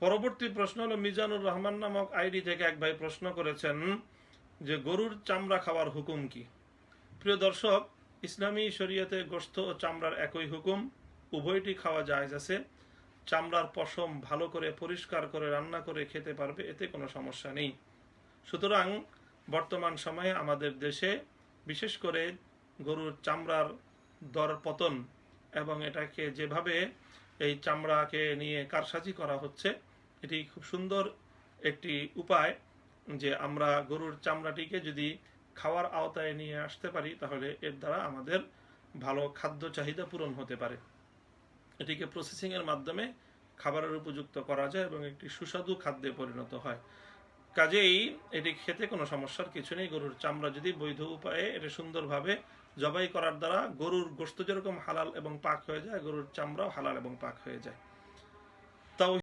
পরবর্তী প্রশ্ন হলো, মিজানুর রহমান নামক আইডি থেকে এক ভাই প্রশ্ন করেছেন যে, গরুর চামড়া খাওয়ার হুকুম কি? প্রিয় দর্শক, ইসলামী শরীয়তে গোস্ত ও চামড়ার একই হুকুম, উভয়টি খাওয়া জায়েজ আছে। চামড়ার পশম ভালো করে পরিষ্কার করে রান্না করে খেতে পারবে, এতে কোনো সমস্যা নেই। সুতরাং বর্তমান সময়ে আমাদের দেশে বিশেষ করে গরুর চামড়ার দর পতন এবং এটাকে যেভাবে এই চামড়াকে নিয়ে কারসাজি করা হচ্ছে। এটি খুব সুন্দর একটি উপায় যে আমরা গরুর চামড়াটিকে যদি খাওয়ার আওতায় নিয়ে আসতে পারি, তাহলে এর দ্বারা আমাদের ভালো খাদ্য চাহিদা পূরণ হতে পারে। এটিকে প্রসেসিংয়ের মাধ্যমে খাবারের উপযুক্ত করা যায় এবং একটি সুস্বাদু খাদ্যে পরিণত হয়। কাজেই এটি খেতে কোনো সমস্যার কিছু নেই। গরুর চামড়া যদি বৈধ উপায়ে এটা সুন্দরভাবে জবাই করার দ্বারা গরুর গোস্ত যেরকম হালাল এবং পাক হয়ে যায়, গরুর চামড়াও হালাল এবং পাক হয়ে যায়। তাও